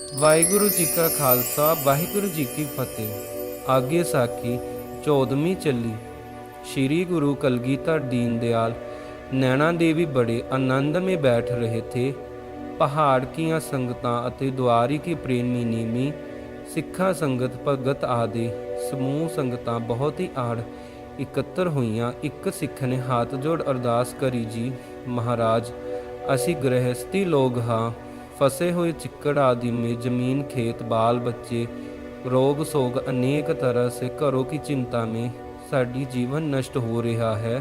ਵਾਹਿਗੁਰੂ ਜੀ ਕਾ ਖਾਲਸਾ, ਵਾਹਿਗੁਰੂ ਜੀ ਕੀ ਫਤਿਹ। ਆਗੇ ਸਾਖੀ 14ਵੀਂ ਚੱਲੀ। ਸ੍ਰੀ ਗੁਰੂ ਕਲਗੀਧਰ ਦੀਨ ਦਿਆਲ ਨੈਣਾ ਦੇਵੀ ਬੜੇ ਆਨੰਦ ਮੇ ਬੈਠ ਰਹੇ ਥੇ। ਪਹਾੜ ਕੀਆਂ ਸੰਗਤਾਂ ਅਤੇ ਦੁਆਰੀ ਕੀ ਪ੍ਰੇਮੀ ਨੀਮੀ ਸਿੱਖਾ ਸੰਗਤ ਭਗਤ ਆਦਿ ਸਮੂਹ ਸੰਗਤਾਂ ਬਹੁਤ ਹੀ ਆੜ ਇਕੱਤਰ ਹੋਈਆਂ। ਇੱਕ ਸਿੱਖ ਨੇ ਹੱਥ ਜੋੜ ਅਰਦਾਸ ਕਰੀ, ਜੀ ਮਹਾਰਾਜ, ਅਸੀਂ ਗ੍ਰਹਿਸਤੀ ਲੋਗ ਹਾਂ। ਫਸੇ ਹੋਏ ਚਿੱਕੜ ਆਦि में जमीन खेत बाल बच्चे रोग सोग अनेक तरह से घरों की चिंता में साडी जीवन नष्ट हो रहा है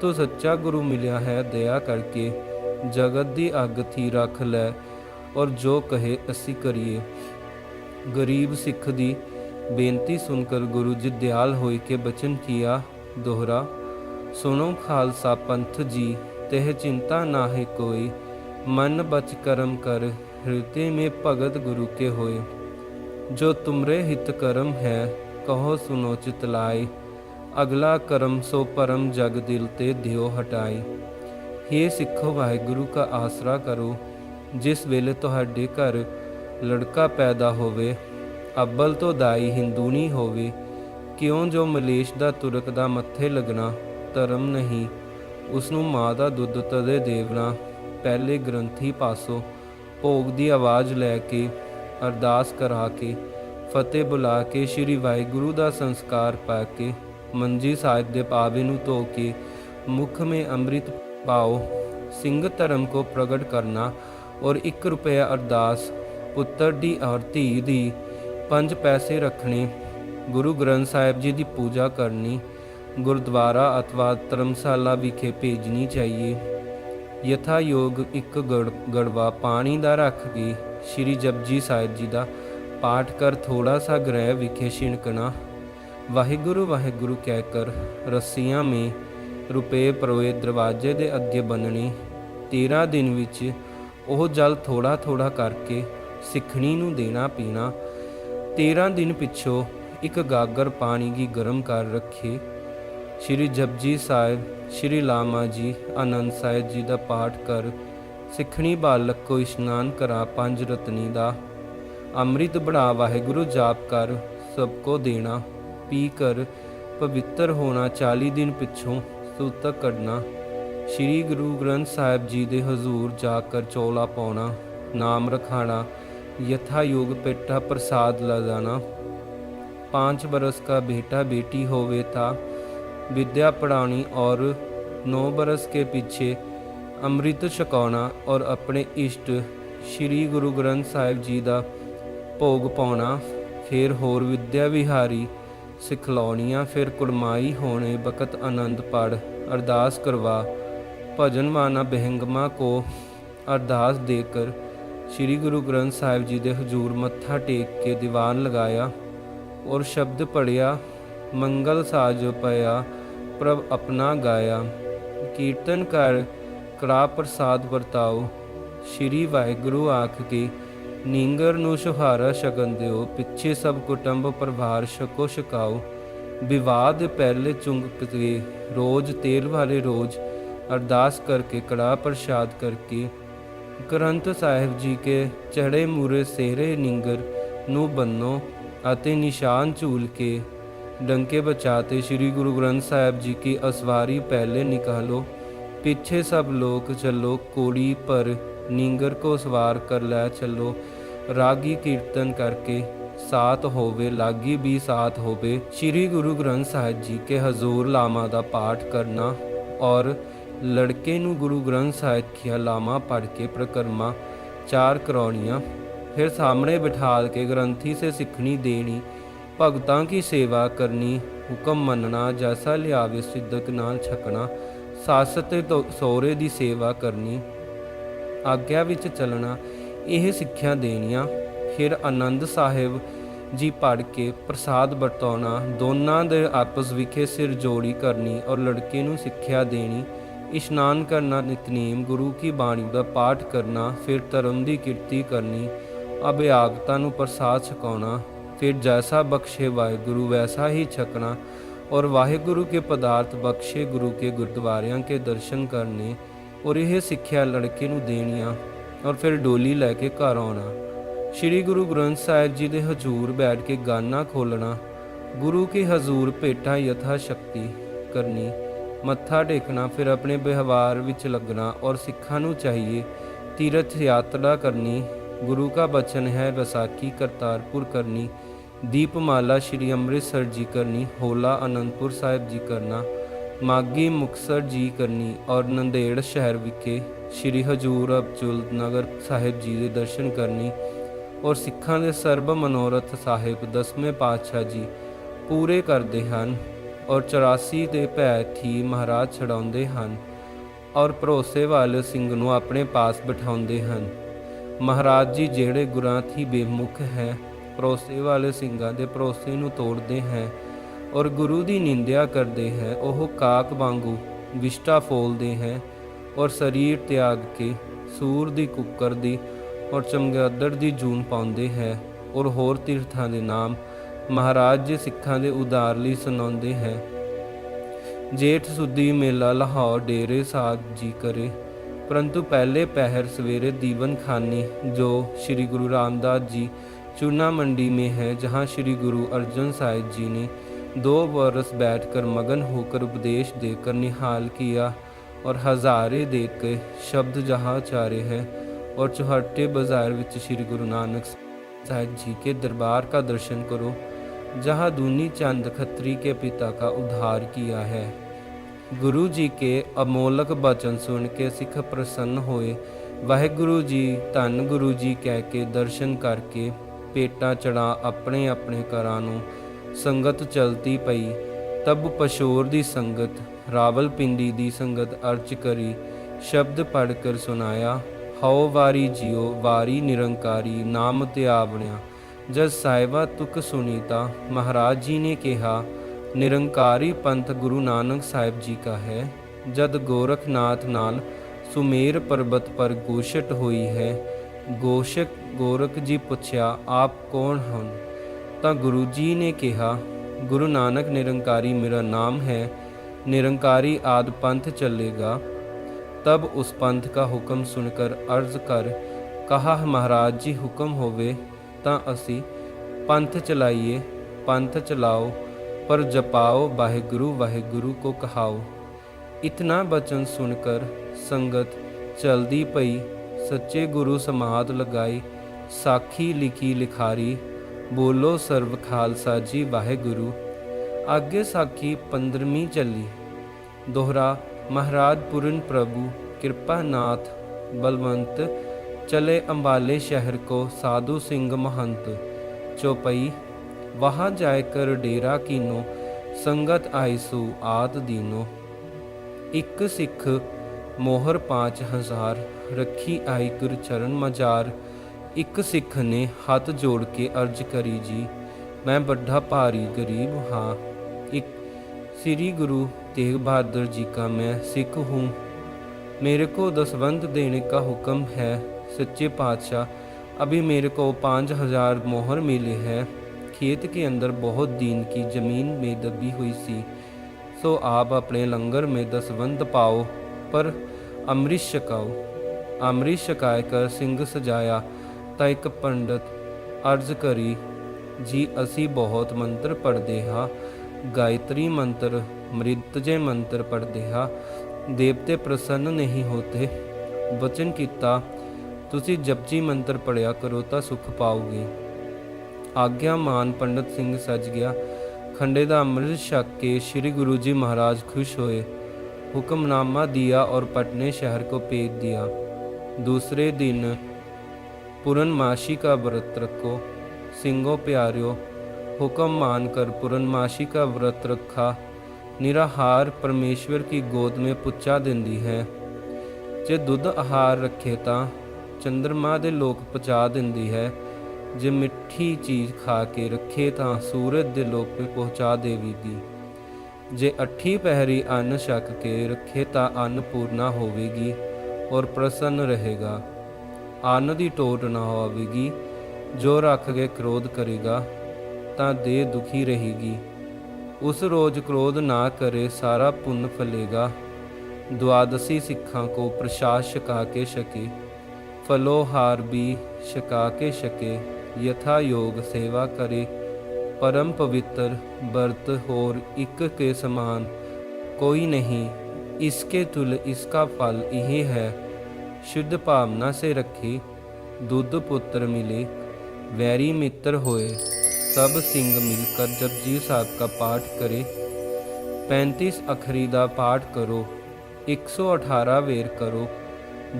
तो सच्चा गुरु मिलिया है दया करके जगत दी अग थी रख लै और जो कहे असी करिए गरीब सिख दी बेनती सुनकर गुरु जी दयाल होई के बचन किया दोहरा सुनो खालसा पंथ जी तेह चिंता ना है कोई मन बच करम कर हृदय में भगत गुरु के होए जो तुमरे हित करम है कहो सुनो चितलाए अगला करम सो परम जग दिल ते दियो हटाई हे सिखो ਵਾਹਿਗੁਰੂ का ਆਸਰਾ ਕਰੋ ਜਿਸ ਵੇਲੇ ਤੁਹਾਡੇ ਘਰ ਲੜਕਾ ਪੈਦਾ ਹੋਵੇ ਅੱਬਲ ਤੋਂ ਦਾਈ ਹਿੰਦੂਣੀ ਹੋਵੇ ਕਿਉਂ ਜੋ ਮਲੇਸ਼ ਦਾ ਤੁਰਕ ਦਾ ਮੱਥੇ ਲੱਗਣਾ ਧਰਮ ਨਹੀਂ ਉਸ ਨੂੰ ਮਾਂ ਦਾ ਦੁੱਧ ਤਦੇ ਦੇਵਣਾ ਪਹਿਲੇ ਗ੍ਰੰਥੀ ਪਾਸੋਂ ਭੋਗ ਦੀ ਆਵਾਜ਼ ਲੈ ਕੇ ਅਰਦਾਸ ਕਰਾ ਕੇ ਫਤਿਹ ਬੁਲਾ ਕੇ ਸ੍ਰੀ ਵਾਹਿਗੁਰੂ ਦਾ ਸੰਸਕਾਰ ਪਾ ਕੇ ਮੰਜੀ ਸਾਹਿਬ ਦੇ ਪਾਵੇ ਨੂੰ ਧੋ ਕੇ ਮੁਖ ਮੇ ਅੰਮ੍ਰਿਤ ਪਾਓ, ਸਿੰਘ ਧਰਮ ਕੋ ਪ੍ਰਗਟ ਕਰਨਾ ਔਰ 1 ਰੁਪਿਆ ਅਰਦਾਸ, ਪੁੱਤਰ ਦੀ ਔਰ ਧੀ ਦੀ ਪੰਜ ਪੈਸੇ ਰੱਖਣੇ, ਗੁਰੂ ਗ੍ਰੰਥ ਸਾਹਿਬ ਜੀ ਦੀ ਪੂਜਾ ਕਰਨੀ, ਗੁਰਦੁਆਰਾ ਅਥਵਾ ਧਰਮਸ਼ਾਲਾ ਵਿਖੇ ਭੇਜਣੀ ਚਾਹੀਏ। ਯਥਾ ਯੋਗ ਇੱਕ ਗੜ ਗੜਵਾ ਪਾਣੀ ਦਾ ਰੱਖ ਕੇ ਸ੍ਰੀ ਜਪਜੀ ਸਾਹਿਬ ਜੀ ਦਾ ਪਾਠ ਕਰ ਥੋੜਾ ਸਾ ਗ੍ਰਹਿ ਵਿਖੇ ਛਿਣਕਣਾ। ਵਾਹਿਗੁਰੂ ਵਾਹਿਗੁਰੂ ਕਹਿ ਕਰ, ਰੱਸੀਆਂ ਮੇ ਰੁਪਏ ਪਰੋਏ ਦਰਵਾਜ਼ੇ ਦੇ ਅੱਗੇ ਬੰਨਣੀ 13 ਦਿਨ ਵਿੱਚ ਉਹ ਜਲ ਥੋੜਾ ਥੋੜਾ ਕਰਕੇ ਸਿੱਖਣੀ ਨੂੰ ਦੇਣਾ ਪੀਣਾ। 13 ਦਿਨ ਪਿੱਛੋਂ ਇੱਕ ਗਾਗਰ ਪਾਣੀ ਦੀ ਗਰਮ ਕਰ ਰੱਖੇ। ਸ਼੍ਰੀ ਜਪਜੀ ਸਾਹਿਬ, ਸ਼੍ਰੀ ਲਾਮਾ ਜੀ, ਆਨੰਦ ਸਾਹਿਬ ਜੀ ਦਾ ਪਾਠ ਕਰ ਸਿੱਖਣੀ ਬਾਲਕ ਕੋ ਇਸ਼ਨਾਨ ਕਰਾ ਪੰਜ ਰਤਨੀ ਦਾ, ਅੰਮ੍ਰਿਤ ਬਣਾ ਵਾਹਿਗੁਰੂ ਜਾਪ ਕਰ ਸਭ ਕੋ ਦੇਣਾ, ਪੀ ਕਰ ਪਵਿੱਤਰ ਹੋਣਾ 40 ਦਿਨ ਪਿੱਛੋਂ ਸੂਤਕ ਕਰਨਾ, ਸ੍ਰੀ ਗੁਰੂ ਗ੍ਰੰਥ ਸਾਹਿਬ ਜੀ ਦੇ ਹਜ਼ੂਰ ਜਾ ਕਰ ਚੋਲਾ ਪਾਉਣਾ, ਨਾਮ ਰਖਾਣਾ, ਯਥਾ ਯੋਗ ਪੇਟਾ ਪ੍ਰਸਾਦ ਲਗਾਣਾ 5 ਬਰਸ ਦਾ ਬੇਟਾ ਬੇਟੀ ਹੋਵੇ ਤਾਂ विद्या पढ़ानी ਔਰ 9 ਬਰਸ ਕੇ ਪਿੱਛੇ ਅੰਮ੍ਰਿਤ ਛਕਾਉਣਾ ਔਰ ਆਪਣੇ ਇਸ਼ਟ ਸ਼੍ਰੀ ਗੁਰੂ ਗ੍ਰੰਥ ਸਾਹਿਬ ਜੀ ਦਾ ਭੋਗ ਪਾਉਣਾ ਫਿਰ ਹੋਰ ਵਿਦਿਆ ਵਿਹਾਰੀ ਸਿਖਲਾਉਣੀਆਂ ਫਿਰ ਕੁਲਮਾਈ ਹੋਣੇ ਬਕਤ ਆਨੰਦ ਪੜ ਅਰਦਾਸ ਕਰਵਾ ਭਜਨ ਮਾਨਾ ਬਹਿੰਗਮਾ ਕੋ ਅਰਦਾਸ ਦੇ ਕਰ ਸ੍ਰੀ ਗੁਰੂ ਗ੍ਰੰਥ ਸਾਹਿਬ ਜੀ ਦੇ ਹਜ਼ੂਰ ਮੱਥਾ ਟੇਕ ਕੇ ਦੀਵਾਨ ਲਗਾਇਆ ਔਰ ਸ਼ਬਦ ਪੜਿਆ ਮੰਗਲ ਸਾਜ ਪਿਆ, ਪ੍ਰਭ ਆਪਣਾ ਗਾਇਆ। ਕੀਰਤਨ ਕਰ, ਕੜਾ ਪ੍ਰਸਾਦ ਵਰਤਾਓ। ਸ਼੍ਰੀ ਵਾਹਿਗੁਰੂ ਆਖ ਕੇ, ਨੀਂਗਰ ਨੂੰ ਸੁਹਾਰਾ ਸ਼ਗਨ ਦਿਓ, ਪਿੱਛੇ ਸਭ ਕੁਟੰਬ ਪਰਿਵਾਰ ਛਕੋ ਛਕਾਓ। ਵਿਵਾਦ ਪਹਿਲੇ ਚੁੰਗ ਪਿਤਰੇ ਰੋਜ਼ ਤੇਲ ਵਾਲੇ ਰੋਜ਼, ਅਰਦਾਸ ਕਰਕੇ, ਕੜਾ ਪ੍ਰਸਾਦ ਕਰਕੇ। ਗ੍ਰੰਥ ਸਾਹਿਬ ਜੀ ਕੇ ਚੜ੍ਹੇ ਮੂਰੇ ਸਿਹਰੇ ਨਿੰਗਰ ਨੂੰ ਬੰਨੋ ਅਤੇ ਨਿਸ਼ਾਨ ਝੂਲ ਕੇ ਡੰਕੇ ਬਚਾਤੇ ਸ੍ਰੀ ਗੁਰੂ ਗ੍ਰੰਥ ਸਾਹਿਬ ਜੀ ਕੀ ਅਸਵਾਰੀ ਪਹਿਲੇ ਨਿਕਾਲੋ पीछे सब लोग चलो कोड़ी पर नींगर को सवार कर ले चलो रागी कीर्तन करके साथ होवे लागी भी साथ होवे श्री गुरु ग्रंथ साहिब जी के हजूर लामा ਦਾ ਪਾਠ ਕਰਨਾ ਔਰ ਲੜਕੇ ਨੂੰ ਗੁਰੂ ਗ੍ਰੰਥ ਸਾਹਿਬ ਦੀਆਂ ਲਾਮਾ ਪੜ੍ਹ ਕੇ ਪ੍ਰਕਰਮਾ ਚਾਰ ਕਰਾਉਣੀਆਂ ਫਿਰ ਸਾਹਮਣੇ ਬਿਠਾਲ ਕੇ ਗ੍ਰੰਥੀ ਸੇ ਸਿੱਖਣੀ ਦੇਣੀ ਭਗਤਾਂ ਕੀ ਸੇਵਾ ਕਰਨੀ? ਹੁਕਮ ਮੰਨਣਾ, ਜੈਸਾ ਲਿਆਵੇ ਸਿੱਧਕ ਨਾਲ ਛਕਣਾ ਸੱਸ ਤੇ ਤੋ- ਸਹੁਰੇ ਦੀ ਸੇਵਾ ਕਰਨੀ। ਆਗਿਆ ਵਿੱਚ ਚੱਲਣਾ, ਇਹ ਸਿੱਖਿਆ ਦੇਣੀਆਂ। ਫਿਰ ਆਨੰਦ ਸਾਹਿਬ ਜੀ ਪੜ੍ਹ ਕੇ ਪ੍ਰਸਾਦ ਵਰਤਾਉਣਾ, ਦੋਨਾਂ ਦੇ ਆਪਸ ਵਿਖੇ ਸਿਰ ਜੋੜੀ ਕਰਨੀ ਔਰ ਲੜਕੇ ਨੂੰ ਸਿੱਖਿਆ ਦੇਣੀ। ਇਸ਼ਨਾਨ ਕਰਨਾ, ਨਿਤਨੇਮ, ਗੁਰੂ ਕੀ ਬਾਣੀ ਦਾ ਪਾਠ ਕਰਨਾ, ਫਿਰ ਧਰਮ ਦੀ ਕੀਰਤੀ ਕਰਨੀ, ਅਭਿਆਗਤਾ ਨੂੰ ਪ੍ਰਸਾਦ ਛਕਾਉਣਾ। फिर जैसा बख्शे वाहेगुरु ਵੈਸਾ ਹੀ ਛਕਣਾ। ਔਰ ਵਾਹਿਗੁਰੂ ਕੇ ਪਦਾਰਥ ਬਖਸ਼ੇ ਗੁਰੂ ਕੇ ਗੁਰਦੁਆਰਿਆਂ ਕੇ ਦਰਸ਼ਨ ਕਰਨੇ ਔਰ ਇਹ ਸਿੱਖਿਆ ਲੜਕੇ ਨੂੰ ਦੇਣੀਆਂ ਔਰ ਫਿਰ ਡੋਲੀ ਲੈ ਕੇ ਘਰ ਆਉਣਾ। ਸ੍ਰੀ ਗੁਰੂ ਗ੍ਰੰਥ ਸਾਹਿਬ ਜੀ ਦੇ ਹਜ਼ੂਰ ਬੈਠ ਕੇ ਗਾਨਾ ਖੋਲਣਾ, ਗੁਰੂ ਕੇ ਹਜ਼ੂਰ ਭੇਟਾ ਯਥਾ ਸ਼ਕਤੀ ਕਰਨੀ, ਮੱਥਾ ਟੇਕਣਾ, ਫਿਰ ਆਪਣੇ ਵਿਵਹਾਰ ਵਿੱਚ ਲੱਗਣਾ ਔਰ ਸਿੱਖਾਂ ਨੂੰ ਚਾਹੀਏ ਤੀਰਥ ਯਾਤਰਾ ਕਰਨੀ, ਗੁਰੂ ਕਾ ਬਚਨ ਹੈ ਵਿਸਾਖੀ ਕਰਤਾਰਪੁਰ ਕਰਨੀ ਦੀਪਮਾਲਾ ਸ੍ਰੀ ਅੰਮ੍ਰਿਤਸਰ ਜੀ ਕਰਨੀ, ਹੋਲਾ ਅਨੰਦਪੁਰ ਸਾਹਿਬ ਜੀ ਕਰਨਾ ਮਾਗੀ ਮੁਕਸਰ ਜੀ ਕਰਨੀ ਔਰ ਨੰਦੇੜ ਸ਼ਹਿਰ ਵਿਖੇ ਸ੍ਰੀ ਹਜੂਰ ਅਬਜੁਲ ਨਗਰ ਸਾਹਿਬ ਜੀ ਦੇ ਦਰਸ਼ਨ ਕਰਨੀ ਔਰ ਸਿੱਖਾਂ ਦੇ ਸਰਬ ਮਨੋਰਥ ਸਾਹਿਬ ਦਸਵੇਂ ਪਾਤਸ਼ਾਹ ਜੀ ਪੂਰੇ ਕਰਦੇ ਹਨ ਔਰ 84 ਦੇ ਭੈ ਥੀ ਮਹਾਰਾਜ ਛਡਾਉਂਦੇ ਹਨ ਔਰ ਭਰੋਸੇ ਵਾਲੇ ਸਿੰਘ ਨੂੰ ਆਪਣੇ ਪਾਸ ਬਿਠਾਉਂਦੇ ਹਨ। ਮਹਾਰਾਜ ਜੀ ਜਿਹੜੇ ਗੁਰਾਂ ਥੀ ਬੇਮੁਖ ਹੈ ਭਰੋਸੇ ਵਾਲੇ ਸਿੰਘਾਂ ਦੇ ਭਰੋਸੇ ਨੂੰ ਤੋੜਦੇ ਹੈ ਔਰ ਗੁਰੂ ਦੀ ਨਿੰਦਿਆ ਕਰਦੇ ਹੈ, ਉਹ ਕਾਕ ਵਾਂਗੂ ਵਿਸ਼ਟਾ ਫੋਲਦੇ ਹੈ ਔਰ ਸਰੀਰ ਤਿਆਗ ਕੇ ਸੂਰ ਦੀ ਕੁੱਕਰ ਦੀ ਔਰ ਚਮਗਾਦੜ ਦੀ ਜੂਨ ਪਾਉਂਦੇ ਹੈ ਔਰ ਹੋਰ ਤੀਰਥਾਂ ਦੇ ਨਾਮ ਮਹਾਰਾਜ ਜੀ ਸਿੱਖਾਂ ਦੇ ਉਦਾਰ ਲਈ ਸੁਣਾਉਂਦੇ ਹੈ। ਜੇਠ ਸੁਦੀ ਮੇਲਾ ਲਾਹੌਰ ਡੇਰੇ ਸਾਧ ਜੀ ਕਰੇ, ਪਰੰਤੂ ਪਹਿਲੇ ਪਹਿਰ ਸਵੇਰੇ ਦੀਵਨ ਖਾਨੀ ਜੋ ਸ੍ਰੀ ਗੁਰੂ ਰਾਮਦਾਸ ਜੀ चूना मंडी में है जहाँ श्री गुरु अर्जन साहिब जी ने दो वर्ष बैठकर मगन होकर उपदेश देकर निहाल किया और हजारे देकर शब्द जहाँ चारे है और चौहट्टे बाजार विच श्री गुरु नानक साहिब जी के दरबार का दर्शन करो जहाँ दूनी चंद खत्री के पिता का उद्धार किया है ਗੁਰੂ ਜੀ ਕੇ ਅਮੋਲਕ ਬਚਨ ਸੁਣ ਕੇ ਸਿੱਖ ਪ੍ਰਸੰਨ ਹੋਏ ਵਾਹਿਗੁਰੂ ਜੀ ਧੰਨ ਗੁਰੂ ਜੀ ਕਹਿ ਕੇ ਦਰਸ਼ਨ ਕਰਕੇ ਪੇਟਾਂ ਚੜਾ ਆਪਣੇ ਆਪਣੇ ਘਰਾਂ ਨੂੰ। ਸੰਗਤ ਚਲਤੀ ਪਈ। ਤਬ ਪਸ਼ੋਰ ਦੀ ਸੰਗਤ ਰਾਵਲਪਿੰਡੀ ਦੀ ਸੰਗਤ ਅਰਚ ਕਰੀ। ਸ਼ਬਦ ਪੜ ਕਰ ਸੁਨਾਇਆ ਹਉ ਵਾਰੀ ਜਿਉ ਵਾਰੀ ਨਿਰੰਕਾਰੀ, ਨਾਮ ਤੇ ਆਵਣਿਆ। ਜਦ ਸਾਹਿਬਾ ਤੁਕ ਸੁਨੀਤਾ, ਮਹਾਰਾਜ ਜੀ ਨੇ ਕਿਹਾ, ਨਿਰੰਕਾਰੀ ਪੰਥ ਗੁਰੂ ਨਾਨਕ ਸਾਹਿਬ ਜੀ ਕਾ ਹੈ। ਜਦ ਗੋਰਖਨਾਥ ਨਾਲ ਸੁਮੇਰ ਪਰਬਤ ਪਰ ਗੋਸ਼ਟ ਹੋਈ ਹੈ, ਗੋਸ਼ਕ ਗੋਰਖ ਜੀ ਪੁੱਛਿਆ ਆਪ ਕੌਣ ਹਨ ਤਾਂ ਗੁਰੂ ਜੀ ਨੇ ਕਿਹਾ ਗੁਰੂ ਨਾਨਕ ਨਿਰੰਕਾਰੀ ਮੇਰਾ ਨਾਮ ਹੈ ਨਿਰੰਕਾਰੀ ਆਦ ਪੰਥ ਚੱਲੇਗਾ तब उस पंथ का हुक्म सुनकर अर्ज कर कहा महाराज जी हुक्म होवे ਤਾਂ ਅਸੀਂ ਪੰਥ ਚਲਾਈਏ ਪੰਥ ਚਲਾਓ पर जपाओ वाहेगुरु वाहेगुरु को कहाओ इतना बचन सुनकर संगत चलदी पई सच्चे गुरु समाध ਸਾਖੀ ਲਿਖੀ ਲਿਖਾਰੀ, ਬੋਲੋ ਸਰਬ ਖਾਲਸਾ ਜੀ ਵਾਹਿਗੁਰੂ। ਅੱਗੇ ਸਾਖੀ 15ਵੀਂ ਚੱਲੀ ਦੋਹਰਾ, ਮਹਾਰਾਜ ਪੁਰਨ ਪ੍ਰਭੂ, ਕਿਰਪਾ ਨਾਥ, ਬਲਵੰਤ, ਚਲੇ ਅੰਬਾਲੇ ਸ਼ਹਿਰ ਕੋ ਸਾਧੂ ਸਿੰਘ ਮਹੰਤ। ਚੋਪਈ, ਵਹਾਂ ਜਾਇ ਕਰ ਡੇਰਾ ਕੀਨੋ, ਸੰਗਤ ਆਇਸੂ ਆਤ ਦੀਨੋ। ਇੱਕ ਸਿੱਖ ਮੋਹਰ 5000 ਰੱਖੀ ਆਈ ਗੁਰ ਚਰਨ ਮਜਾਰ। ਇੱਕ ਸਿੱਖ ਨੇ ਹੱਥ ਜੋੜ ਕੇ ਅਰਜ ਕਰੀ ਜੀ ਮੈਂ ਵੱਡਾ ਭਾਰੀ ਗਰੀਬ ਹਾਂ ਇੱਕ ਸ੍ਰੀ ਗੁਰੂ तेग बहादुर जी का मैं सिख हूँ मेरे को दस दसवंत देने का हुक्म है सच्चे पातशाह अभी मेरे को पाँच हजार मोहर मिले हैं खेत के अंदर बहुत दिन की जमीन में दबी हुई सी सो आप अपने लंगर में दसवंत पाओ पर अमृत छकाओ अमृत छकाए कर सिंह सजाया ਤਾਂ ਇੱਕ ਪੰਡਤ ਅਰਜ਼ ਕਰੀ ਜੀ ਅਸੀਂ ਬਹੁਤ ਮੰਤਰ ਪੜ੍ਹਦੇ ਹਾਂ ਗਾਇਤਰੀ ਮੰਤਰ ਮ੍ਰਿਤਜੇ ਮੰਤਰ ਪੜ੍ਹਦੇ ਹਾਂ ਦੇਵਤੇ ਪ੍ਰਸੰਨ ਨਹੀਂ ਹੋਤੇ ਵਚਨ ਕੀਤਾ ਤੁਸੀਂ ਜਪਜੀ ਮੰਤਰ ਪੜਿਆ ਕਰੋ ਤਾਂ ਸੁਖ ਪਾਓਗੇ ਆਗਿਆ ਮਾਨ ਪੰਡਤ ਸਿੰਘ ਸੱਜ ਗਿਆ ਖੰਡੇ ਦਾ ਅੰਮ੍ਰਿਤ ਛਕ ਕੇ ਸ੍ਰੀ ਗੁਰੂ ਜੀ महाराज खुश हुए हुक्मनामा दिया और पटने शहर को भेज दिया दूसरे दिन पूरनमाशी का व्रत रखो। सिंगो प्यारियो, हुक्म मानकर पूरनमाशी का व्रत रखा। निराहार परमेश्वर की गोद में ਪੁੱਛਾ ਦਿੰਦੀ ਹੈ ਜੇ ਦੁੱਧ ਆਹਾਰ ਰੱਖੇ ਤਾਂ ਚੰ드ਰਮਾ ਦੇ ਲੋਕ ਪਹੁੰਚਾ ਦਿੰਦੀ ਹੈ ਜੇ ਮਿੱਠੀ ਚੀਜ਼ ਖਾ ਕੇ ਰੱਖੇ ਤਾਂ ਸੂਰਜ ਦੇ ਲੋਕ ਪਹੁੰਚਾ ਦੇਵੇਗੀ ਜੇ ਅੱਠੀ ਪਹਿਰੀ ਅੰਨ ਛਕ ਕੇ ਰੱਖੇ ਤਾਂ ਅੰਨ ਪੂਰਨਾ ਹੋਵੇਗੀ ਔਰ ਪ੍ਰਸੰਨ ਰਹੇਗਾ ਅੰਨ ਦੀ ਟੋਟ ਨਾ ਹੋਵੇਗੀ ਜੋ ਰੱਖ ਕੇ ਕ੍ਰੋਧ ਕਰੇਗਾ ਤਾਂ ਦੇਹ ਦੁਖੀ ਰਹੇਗੀ ਉਸ ਰੋਜ਼ ਕ੍ਰੋਧ ਨਾ ਕਰੇ ਸਾਰਾ ਪੁੰਨ ਫਲੇਗਾ द्वादशी सिखा को प्रसाद छका के शके फलोहार भी छका के शके यथा योग सेवा करे परम पवित्र व्रत होर एक के समान कोई नहीं इसके तुल इसका फल यही है शुद्ध भावना से रखे दुध पुत्र मिले वैरी मित्र होए सब सिंह मिलकर जपजी साहब का पाठ करे 35 ਅਖਰੀ ਦਾ ਪਾਠ ਕਰੋ 118 ਵੇਰ ਕਰੋ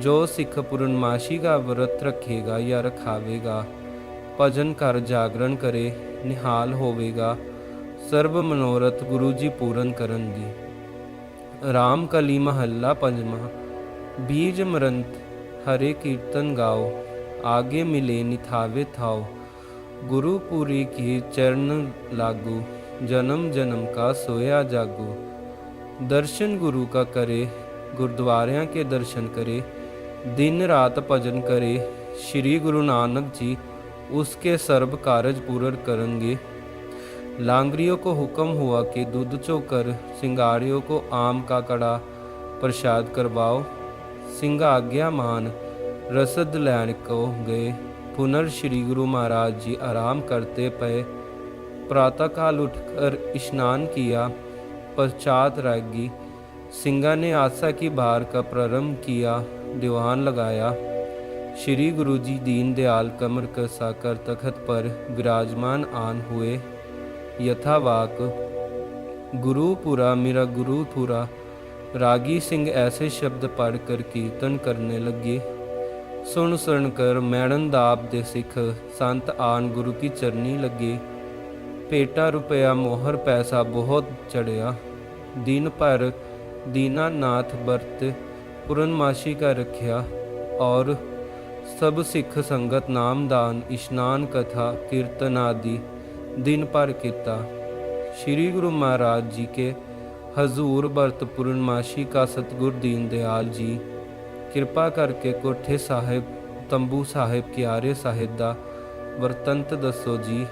ਜੋ ਸਿੱਖ ਪੂਰਨਮਾਸ਼ੀ ਦਾ ਵਰਤ ਰੱਖੇਗਾ ਜਾਂ ਰਖਾਵੇਗਾ ਭਜਨ ਕਰ ਜਾਗਰਣ ਕਰੇ ਨਿਹਾਲ ਹੋਵੇਗਾ ਸਰਬ ਮਨੋਰਥ ਗੁਰੂ ਜੀ ਪੂਰਨ ਕਰਨਗੇ ਰਾਮ ਕਲੀ ਮਹੱਲਾ ਪੰਜਵਾਂ बीज मरंत, हरे कीर्तन गाओ, आगे मिले निथावे थाओ। गुरुपुरी की चरण लागू, जन्म जन्म का सोया जागो। दर्शन गुरु का करे, गुरुद्वारियाँ के दर्शन करे। दिन रात भजन करे, श्री गुरु नानक जी, उसके सर्व कारज पूर्ण करेंगे। लांगरियों को हुक्म हुआ कि दूध चोकर, सिंगारियों को आम का कड़ा प्रसाद करवाओ। सिंह आज्ञा मान रसद लैन को गए पुनर् श्री गुरु महाराज जी आराम करते पे प्रातःकाल उठकर स्नान किया पश्चात रागी सिंगा ने आशा की बार का प्रारंभ किया दीवान लगाया श्री गुरु जी दीन दयाल कमर कसा कर तखत पर विराजमान आन हुए यथावाक गुरुपुरा मेरा गुरुपुरा रागी सिंह ऐसे शब्द पढ़कर कीर्तन करने लगे ਸੁਣ ਸੁਣ ਕਰ ਮੈਣਨ ਦਾਬ ਦੇ ਸਿੱਖ ਸੰਤ ਆਨ ਗੁਰੂ ਕੀ ਚਰਨੀ ਲੱਗੇ ਪੇਟਾ ਰੁਪਇਆ ਮੋਹਰ ਪੈਸਾ ਬਹੁਤ ਚੜਿਆ ਦਿਨ ਭਰ ਦੀਨਾਨਾਥ ਵਰਤ ਪੁਰਨਮਾਸ਼ੀ ਕਾ ਰੱਖਿਆ ਔਰ ਸਭ ਸਿੱਖ ਸੰਗਤ ਨਾਮਦਾਨ ਇਸ਼ਨਾਨ ਕਥਾ ਕੀਰਤਨ ਆਦि दिन भर ਕੀਤਾ श्री गुरु महाराज जी के हजूर व्रत पूर्णमाशी का सतगुर दीन दयाल जी ਕਿਰਪਾ ਕਰਕੇ ਕੋਠੇ ਸਾਹਿਬ ਤੰਬੂ ਸਾਹਿਬ ਕਿਆਰੇ ਸਾਹਿਬ ਦਾ ਵਰਤੰਤ ਦੱਸੋ ਜੀ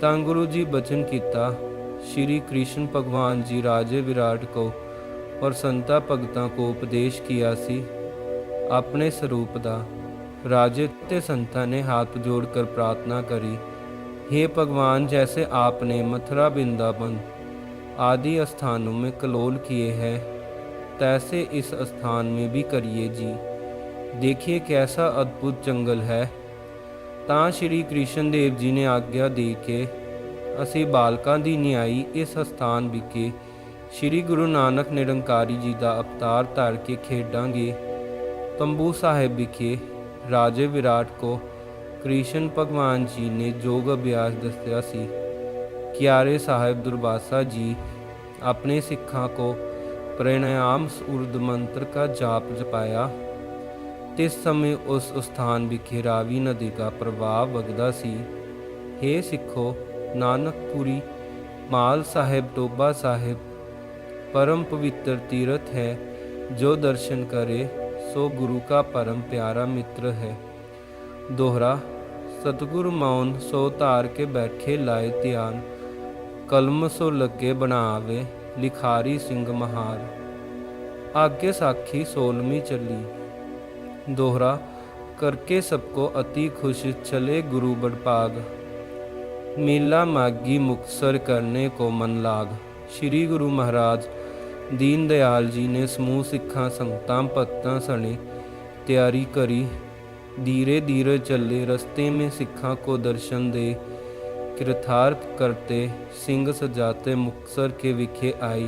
ਤਾਂ ਗੁਰੂ ਜੀ ਬਚਨ ਕੀਤਾ ਸ਼੍ਰੀ ਕ੍ਰਿਸ਼ਨ ਭਗਵਾਨ ਜੀ ਰਾਜੇ ਵਿਰਾਟ ਕੋ ਔਰ ਸੰਤਾ ਭਗਤਾਂ ਕੋ ਉਪਦੇਸ਼ ਕੀਆ ਸੀ ਆਪਣੇ ਸਰੂਪ ਦਾ राजे ते संता ने हाथ जोड़कर प्रार्थना करी हे भगवान जैसे आपने मथुरा वृंदावन आदि स्थानों में कलोल किए हैं तैसे इस स्थान में भी करिए जी देखिए कैसा अद्भुत जंगल है ਤਾਂ ਸ਼੍ਰੀ ਕ੍ਰਿਸ਼ਨ ਦੇਵ ਜੀ ਨੇ ਆਗਿਆ ਦੇ ਕੇ ਅਸੀਂ ਬਾਲਕਾਂ ਦੀ ਨਿਆਈ ਇਸ ਸਥਾਨ ਵਿਖੇ ਸ਼੍ਰੀ ਗੁਰੂ ਨਾਨਕ ਨਿਰੰਕਾਰੀ ਜੀ ਦਾ ਅਵਤਾਰ ਧਾਰ ਕੇ ਖੇਡਾਂਗੇ ਤੰਬੂ ਸਾਹਿਬ ਵਿਖੇ ਰਾਜੇ ਵਿਰਾਟ ਕੋ ਕ੍ਰਿਸ਼ਨ ਭਗਵਾਨ ਜੀ ਨੇ ਯੋਗ ਅਭਿਆਸ ਦੱਸਿਆ ਸੀ क्यारे साहेब ਦੁਰਬਾਸਾ जी, अपने सिखा को प्राणायाम उर्द मंत्र का जाप ਜਪਾਇਆ ਤੇ ਸਮੇਂ ਉਸ ਸਥਾਨ ਵਿਖੇ ਰਾਵੀ ਨਦੀ ਦਾ ਪ੍ਰਵਾਹ ਵਗਦਾ ਸੀ हे ਸਿੱਖੋ ਨਾਨਕਪੁਰੀ ਮਾਲ ਸਾਹਿਬ ਟੋਬਾ ਸਾਹਿਬ परम पवित्र तीर्थ है, जो दर्शन करे, सो गुरु का परम प्यारा मित्र है। दोहरा, सतगुरु मौन, सो तार के बैठे लाए त्यान कलम सो लगे बनावे लिखारी सिंह महार आगे साखी सोलमी चली दोहरा करके सबको अति खुश चले गुरु बड़पाग मेला मागी मुक्सर करने को मन लाग श्री गुरु महाराज दीन दयाल जी ने समूह सिखा संगतां भक्तां सने तैयारी करी धीरे धीरे चले रस्ते में सिखा को दर्शन दे कृतार्थ करते सिंह सजाते मुक्सर के विखे आई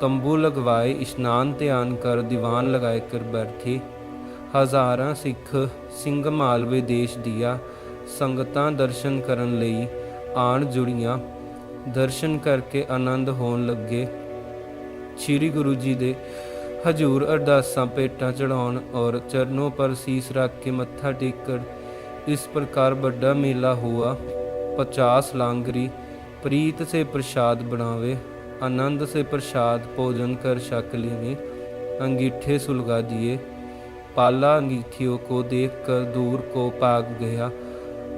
तंबू लगवाए स्नान ध्यान कर दीवान लगाए कर बैठे ਹਜ਼ਾਰਾਂ ਸਿੱਖ ਸਿੰਘ ਮਾਲਵੇ ਦੇਸ਼ ਦੀਆਂ ਸੰਗਤਾਂ ਦਰਸ਼ਨ ਕਰਨ ਲਈ ਆਣ ਜੁੜੀਆਂ ਦਰਸ਼ਨ ਕਰਕੇ ਆਨੰਦ ਹੋਣ ਲੱਗੇ ਸ੍ਰੀ ਗੁਰੂ ਜੀ ਦੇ ਹਜੂਰ ਅਰਦਾਸਾਂ ਪੇਟਾਂ ਚੜਾਉਣ ਔਰ ਚਰਨੋਂ ਪਰ ਸੀਸ ਰੱਖ ਕੇ ਮੱਥਾ ਟੇਕਣ इस प्रकार बड़ा मेला हुआ पचास लांगरी प्रीत से प्रसाद बनावे आनंद से प्रसाद भोजन कर शक लेवे अंगीठे सुलगा दिए पाला अंगीठियों को देखकर दूर को भाग गया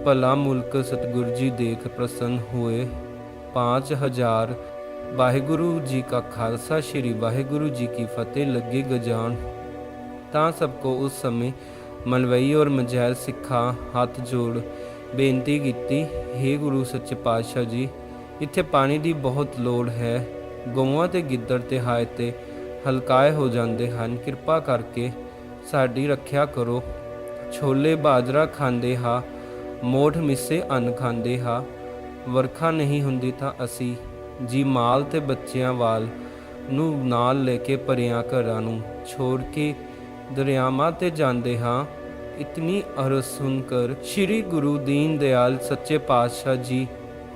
भला मुल्क सतगुरु जी देख प्रसन्न हुए पाँच हजार ਵਾਹਿਗੁਰੂ ਜੀ ਕਾ ਖਾਲਸਾ ਸ੍ਰੀ ਵਾਹਿਗੁਰੂ ਜੀ ਕੀ ਫਤਿਹ ਲੱਗੇ ਗਜਾਨ ਤਾਂ ਸਭ ਕੋ ਉਸ ਸਮੇਂ ਮਲਵਈ ਔਰ ਮਜੈਲ ਸਿੱਖਾ ਹੱਥ ਜੋੜ ਬੇਨਤੀ ਕੀਤੀ हे ਗੁਰੂ ਸੱਚੇ ਪਾਤਸ਼ਾਹ ਜੀ, ਇੱਥੇ ਪਾਣੀ ਦੀ ਬਹੁਤ ਲੋੜ ਹੈ। ਗਊਆਂ ਤੇ ਗਿੱਦੜ ਤੇ ਹਾਏ ਤੇ ਹਲਕਾਏ ਹੋ ਜਾਂਦੇ ਹਨ। ਕਿਰਪਾ ਕਰਕੇ ਸਾਡੀ ਰੱਖਿਆ ਕਰੋ। ਛੋਲੇ ਬਾਜਰਾ ਖਾਂਦੇ ਹਾਂ, ਮੋਠ ਮਿੱਸੇ ਅੰਨ ਖਾਂਦੇ ਹਾਂ। ਵਰਖਾ ਨਹੀਂ ਹੁੰਦੀ ਤਾਂ ਅਸੀਂ ਜੀ ਮਾਲ ਤੇ ਬੱਚਿਆਂ ਵਾਲ ਨੂੰ ਨਾਲ ਲੈ ਕੇ ਪਰਿਆਂ ਘਰਾਂ ਨੂੰ ਛੋੜ ਕੇ ਦਰਿਆਵਾਂ ਤੇ ਜਾਂਦੇ ਹਾਂ। ਇਤਨੀ ਅਰਜ਼ ਸੁਣ ਕਰ ਸ੍ਰੀ ਗੁਰੂ ਦੀਨ ਦਿਆਲ ਸੱਚੇ ਪਾਤਸ਼ਾਹ ਜੀ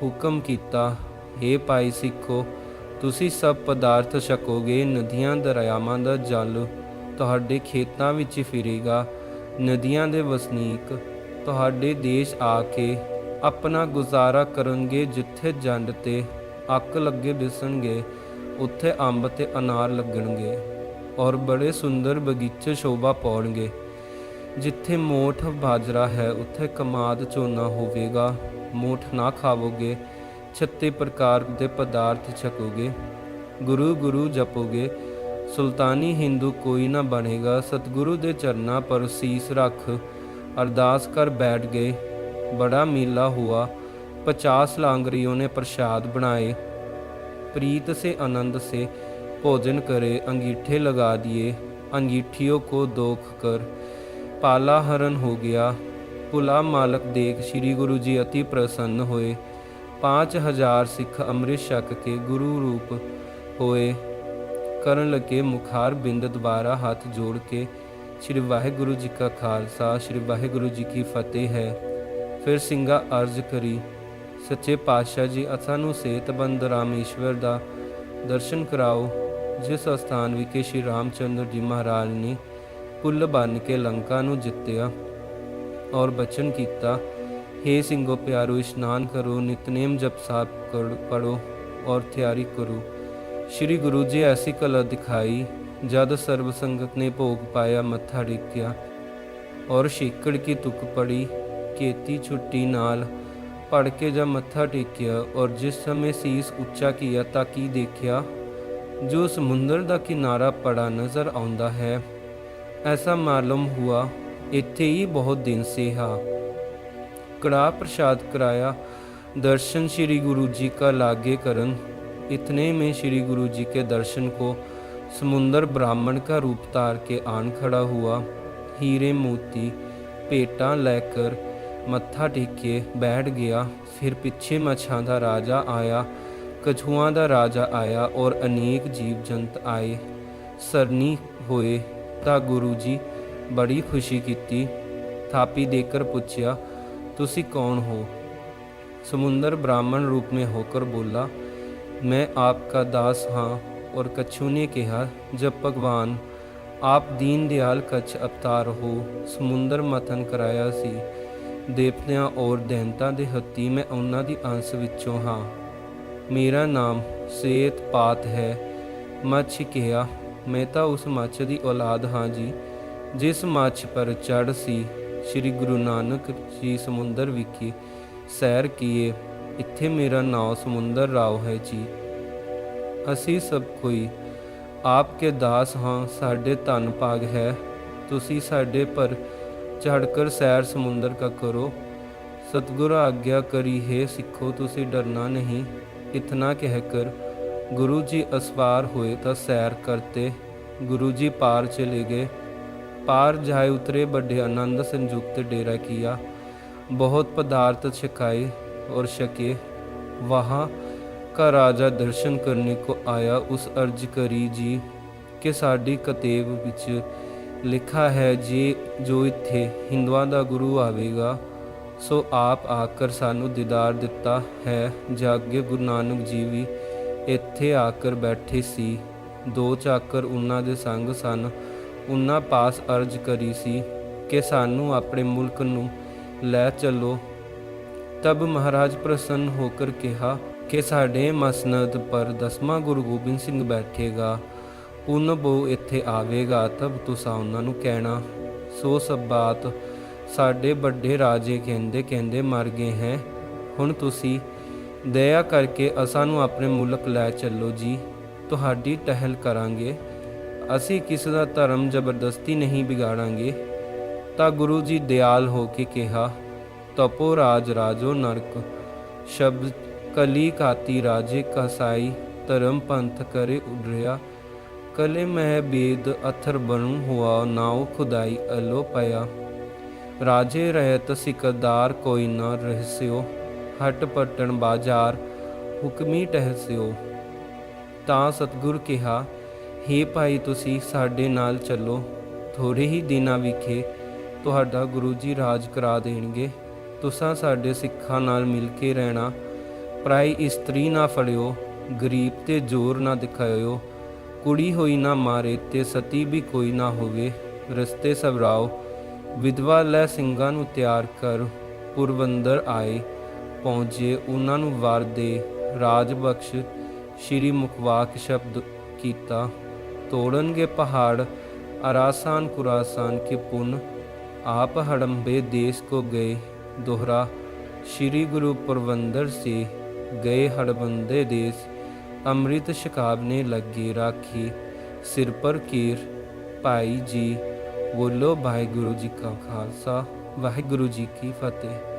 ਹੁਕਮ ਕੀਤਾ हे ਭਾਈ ਸਿੱਖੋ, ਤੁਸੀਂ ਸਭ ਪਦਾਰਥ ਛਕੋਗੇ, ਨਦੀਆਂ, ਦਰਿਆਵਾਂ ਦਾ ਜਲ ਤੁਹਾਡੇ ਖੇਤਾਂ ਵਿੱਚ ਫਿਰੇਗਾ, ਨਦੀਆਂ ਦੇ ਵਸਨੀਕ ਤੁਹਾਡੇ ਦੇਸ਼ ਆ ਕੇ ਆਪਣਾ ਗੁਜ਼ਾਰਾ ਕਰਨਗੇ, ਜਿੱਥੇ ਜੰਡ ਤੇ ਅੱਕ ਲੱਗੇ ਦਿਸਣਗੇ, ਉੱਥੇ ਅੰਬ ਤੇ ਅਨਾਰ ਲੱਗਣਗੇ ਔਰ ਬੜੇ ਸੁੰਦਰ ਬਗੀਚੇ ਸ਼ੋਭਾ ਪਾਉਣਗੇ। ਜਿੱਥੇ ਮੋਠ ਬਾਜਰਾ ਹੈ ਉੱਥੇ ਕਮਾਦ ਝੋਨਾ ਹੋਵੇਗਾ ਮੋਠ ਨਾ ਖਾਵੋਗੇ ਛੱਤੇ ਪ੍ਰਕਾਰ ਦੇ ਪਦਾਰਥ ਛਕੋਗੇ ਗੁਰੂ ਗੁਰੂ ਜਪੋਗੇ ਸੁਲਤਾਨੀ ਹਿੰਦੂ ਕੋਈ ਨਾ ਬਣੇਗਾ ਸਤਿਗੁਰੂ ਦੇ ਚਰਨਾਂ ਪਰ ਸੀਸ ਰੱਖ ਅਰਦਾਸ ਕਰ ਬੈਠ ਗਏ ਬੜਾ ਮੇਲਾ हुआ पचास लांगरियों ने प्रसाद बनाए प्रीत से आनंद से भोजन करे अंगीठे लगा दिए अंगीठियों को दोख कर ਪਾਲਾ ਹਰਨ ਹੋ ਗਿਆ। ਪੁਲਾ ਮਾਲਕ ਦੇਖ ਸ੍ਰੀ ਗੁਰੂ ਜੀ ਅਤੀ ਪ੍ਰਸੰਨ ਹੋਏ। 5000 ਸਿੱਖ ਅੰਮ੍ਰਿਤ ਛਕ ਕੇ ਗੁਰੂ ਰੂਪ ਹੋਏ। ਕਰਨ ਲੱਗੇ ਮੁਖਾਰ ਬਿੰਦ ਦੁਬਾਰਾ ਹੱਥ ਜੋੜ ਕੇ, ਸ੍ਰੀ ਵਾਹਿਗੁਰੂ ਜੀ ਕਾ ਖਾਲਸਾ, ਸ੍ਰੀ ਵਾਹਿਗੁਰੂ ਜੀ ਕੀ ਫਤਿਹ ਹੈ। ਫਿਰ ਸਿੰਘਾ ਅਰਜ ਕਰੀ, ਸੱਚੇ ਪਾਤਸ਼ਾਹ ਜੀ, ਅਸਾਨੂੰ ਸੇਤਬੰਦ ਰਾਮੇਸ਼ਵਰ ਦਾ ਦਰਸ਼ਨ ਕਰਾਓ। ਜਿਸ ਸਥਾਨ ਵਿਖੇ ਸ਼੍ਰੀ ਰਾਮਚੰਦਰ ਜੀ ਮਹਾਰਾਜ ਨੇ ਪੁੱਲ ਬੰਨ ਕੇ ਲੰਕਾ ਨੂੰ ਜਿੱਤਿਆ ਔਰ ਬਚਨ ਕੀਤਾ। हे ਸਿੰਘੋ ਪਿਆਰੋ ਇਸ਼ਨਾਨ ਕਰੋ ਨਿਤਨੇਮ ਜਪ ਸਾਹਿਬ ਪੜੋ ਔਰ ਤਿਆਰੀ ਕਰੋ। ਸ਼੍ਰੀ ਗੁਰੂ ਜੀ ਐਸੀ ਕਲਾ ਦਿਖਾਈ, ਜਦ ਸਰਬ ਸੰਗਤ ਨੇ ਭੋਗ ਪਾਇਆ, ਮੱਥਾ ਟੇਕਿਆ ਔਰ ਸ਼ੇਕੜ ਕੀ ਤੁਕ ਪੜੀ, ਕੇਤੀ ਛੁੱਟੀ ਨਾਲ ਪੜ ਕੇ ਜਦ ਮੱਥਾ ਟੇਕਿਆ ਔਰ ਜਿਸ ਸਮੇਂ ਸੀਸ ਉੱਚਾ ਕੀਤਾ ਤਾਂ ਕੀ ਦੇਖਿਆ? ਜੋ ਸਮੁੰਦਰ ਦਾ ਕਿਨਾਰਾ ਪੜਾ ਨਜ਼ਰ ਆਉਂਦਾ ਹੈ ਐਸਾ ਮਾਲੂਮ ਹੁਆ ਇੱਥੇ ਹੀ ਬਹੁਤ ਦਿਨ ਸੇ ਹਾਂ कड़ा प्रसाद कराया दर्शन श्री गुरु जी का लागे करन इतने में श्री गुरु जी के दर्शन को समुंदर ब्राह्मण का रूप तार के आन खड़ा हुआ हीरे मोती पेटा लेकर मत्था टेके बैठ गया फिर पीछे मच्छा ਦਾ ਰਾਜਾ ਆਇਆ ਕਛੂਆਂ ਦਾ ਰਾਜਾ ਆਇਆ ਔਰ ਅਨੇਕ ਜੀਵ ਜੰਤ ਆਏ ਸਰਨੀ ਹੋਏ ਤਾਂ ਗੁਰੂ ਜੀ ਬੜੀ ਖੁਸ਼ੀ ਕੀਤੀ। ਥਾਪੀ ਦੇਕਰ ਪੁੱਛਿਆ, ਤੁਸੀਂ ਕੌਣ ਹੋ? समुंदर ब्राह्मण रूप में होकर बोला मैं आपका दास हाँ और कच्छू ने कहा जब भगवान आप दीन दयाल कच्छ ਅਵਤਾਰ ਹੋ, ਸਮੁੰਦਰ ਮਥਨ ਕਰਾਇਆ ਸੀ। ਦੇਵਤਿਆਂ ਔਰ ਦੈਂਤਾਂ ਦੇ ਹੱਤੀ ਮੈਂ ਉਹਨਾਂ ਦੀ ਅੰਸ ਵਿੱਚੋਂ ਹਾਂ। ਮੇਰਾ ਨਾਮ ਸੇਤ ਪਾਤ ਹੈ, ਮੱਛ ਕਿਹਾ ਮੈਂ ਤਾਂ ਉਸ ਮੱਛ ਦੀ ਔਲਾਦ ਹਾਂ ਜੀ, ਜਿਸ ਮੱਛ ਪਰ ਚੜ ਸੀ। ਸ੍ਰੀ ਗੁਰੂ ਨਾਨਕ ਜੀ ਸਮੁੰਦਰ ਵਿਖੇ ਸੈਰ ਕੀਏ, ਇੱਥੇ ਮੇਰਾ ਨਾਮ ਸਮੁੰਦਰ ਰਾਓ ਹੈ ਜੀ। ਅਸੀਂ ਸਭ ਕੋਈ ਆਪ ਕੇ ਦਾਸ ਹਾਂ, ਸਾਡੇ ਧੰਨ ਭਾਗ ਹੈ। ਤੁਸੀਂ ਸਾਡੇ ਪਰ ਚੜ੍ਹ ਕਰ ਸੈਰ ਸਮੁੰਦਰ ਕਾ ਕਰੋ। ਸਤਿਗੁਰ ਆਗਿਆ ਕਰੀ, ਹੈ ਸਿੱਖੋ, ਤੁਸੀਂ ਡਰਨਾ ਨਹੀਂ। ਇਤਨਾ ਕਹਿ ਕਰ ਗੁਰੂ ਜੀ ਅਸਵਾਰ ਹੋਏ ਤਾਂ ਸੈਰ ਕਰਤੇ ਗੁਰੂ ਜੀ ਪਾਰ ਚਲੇ ਗਏ पार जाए उतरे बड़े आनंद संयुक्त डेरा किया बहुत पदार्थ छकाए और शके वहाँ का राजा दर्शन करने को आया उस अर्ज करी जी ਕਿ ਸਾਡੀ ਕਤੇਬ ਵਿੱਚ ਲਿਖਾ ਹੈ ਜੇ ਜੋ ਇੱਥੇ ਹਿੰਦੂਆਂ ਦਾ ਗੁਰੂ ਆਵੇਗਾ ਸੋ ਆਪ ਆਕਰ ਸਾਨੂੰ ਦੀਦਾਰ ਦਿੱਤਾ ਹੈ ਜਾਗੇ ਗੁਰੂ ਨਾਨਕ ਜੀ ਵੀ ਇੱਥੇ ਆਕਰ ਬੈਠੇ ਸੀ। ਦੋ ਚਾਕਰ ਉਹਨਾਂ ਦੇ ਸੰਗ ਸਨ। ਉਹਨਾਂ ਪਾਸ ਅਰਜ਼ ਕਰੀ ਸੀ ਕਿ ਸਾਨੂੰ ਆਪਣੇ ਮੁਲਕ ਨੂੰ ਲੈ ਚੱਲੋ। ਤਬ ਮਹਾਰਾਜ ਪ੍ਰਸੰਨ ਹੋ ਕਰ ਕਿਹਾ ਕਿ ਸਾਡੇ ਮਸਨਦ ਪਰ ਦਸਵਾਂ ਗੁਰੂ ਗੋਬਿੰਦ ਸਿੰਘ ਬੈਠੇਗਾ। ਪੁਨ ਬੋ ਇੱਥੇ ਆਵੇਗਾ, ਤਬ ਤੁਸੀਂ ਉਹਨਾਂ ਨੂੰ ਕਹਿਣਾ, ਸੋ ਸਭ ਬਾਤ ਸਾਡੇ ਵੱਡੇ ਰਾਜੇ ਕਹਿੰਦੇ ਕਹਿੰਦੇ ਮਰ ਗਏ ਹੈ। ਹੁਣ ਤੁਸੀਂ ਦਇਆ ਕਰਕੇ ਅਸਾਂ ਨੂੰ ਆਪਣੇ ਮੁਲਕ ਲੈ ਚੱਲੋ ਜੀ। ਤੁਹਾਡੀ ਟਹਿਲ ਕਰਾਂਗੇ। ਅਸੀਂ ਕਿਸੇ ਦਾ ਧਰਮ ਜ਼ਬਰਦਸਤੀ ਨਹੀਂ ਵਿਗਾੜਾਂਗੇ। ਤਾਂ ਗੁਰੂ ਜੀ ਦਿਆਲ ਹੋ ਕੇ ਕਿਹਾ, ਤਪੋ ਰਾਜ ਰਾਜੋ ਨਰਕ, ਸ਼ਬਦ ਕਲੀ ਕਾਤੀ ਰਾਜੇ ਕਸਾਈ, ਧਰਮ ਪੰਥ ਕਰੇ ਉਡਰਿਆ। ਕਲੇ ਮਹਿ ਬੇਦ ਅਥਰ ਬਣੂ ਹੁਆ, ਨਾਉ ਖੁਦਾਈ ਅਲੋ ਪਿਆ। ਰਾਜੇ ਰਹਿਤ ਸਿਕਦਾਰ ਕੋਈ ਨਾ ਰਹਿਸਿਓ। ਹਟ ਪਟਣ ਬਾਜ਼ਾਰ ਹੁਕਮੀ ਟਹਿਸਿਓ ਤਾਂ ਸਤਿਗੁਰ ਕਿਹਾ, ਹੇ ਭਾਈ ਤੁਸੀਂ ਸਾਡੇ ਨਾਲ ਚੱਲੋ ਥੋੜੇ ਹੀ ਦਿਨਾਂ ਵਿਖੇ ਤੁਹਾਡਾ ਗੁਰੂ ਜੀ ਰਾਜ ਕਰਾ ਦੇਣਗੇ। ਤੁਸਾਂ ਸਾਡੇ ਸਿੱਖਾਂ ਨਾਲ ਮਿਲ ਕੇ ਰਹਿਣਾ, ਪਰਾਈ ਇਸਤਰੀ ਨਾ ਫੜਿਓ, ਗਰੀਬ ਤੇ ਜ਼ੋਰ ਨਾ ਦਿਖਾਇਓ, ਕੁੜੀ ਹੋਈ ਨਾ ਮਾਰੇ ਤੇ ਸਤੀ ਵੀ ਕੋਈ ਨਾ ਹੋਵੇ, ਰਸਤੇ ਸਵਰਾਓ, ਵਿਧਵਾ ਲੈ ਸਿੰਘਾਂ ਨੂੰ ਤਿਆਰ ਕਰ, ਪੁਰਵੰਦਰ ਆਏ। ਪਹੁੰਚੇ ਉਹਨਾਂ ਨੂੰ ਵਰ ਦੇ ਰਾਜ ਬਖਸ਼ ਸ਼੍ਰੀ ਮੁਖਵਾਕ ਸ਼ਬਦ ਕੀਤਾ, ਤੋੜਨਗੇ ਪਹਾੜ, ਅਰਾਸਾਨ ਕੁਰਾਸਾਨ ਕੇ ਪੁਨ, ਆਪ ਹੜੰਬੇ ਦੇਸ਼ ਕੋ ਗਏ ਦੋਹਰਾ, ਸ਼੍ਰੀ ਗੁਰੂ ਪਰਵੰਦਰ ਸੇ ਗਏ ਹੜਬੰਦੇ ਦੇਸ਼, ਅੰਮ੍ਰਿਤ ਸ਼ਕਾਬਨੇ ਲੱਗੇ ਰਾਖੀ, ਸਿਰ ਪਰ ਕੀਰ, ਭਾਈ ਜੀ ਬੋਲੋ ਵਾਹਿਗੁਰੂ ਜੀ ਕਾ ਖਾਲਸਾ, ਵਾਹਿਗੁਰੂ ਜੀ ਕੀ ਫਤਿਹ।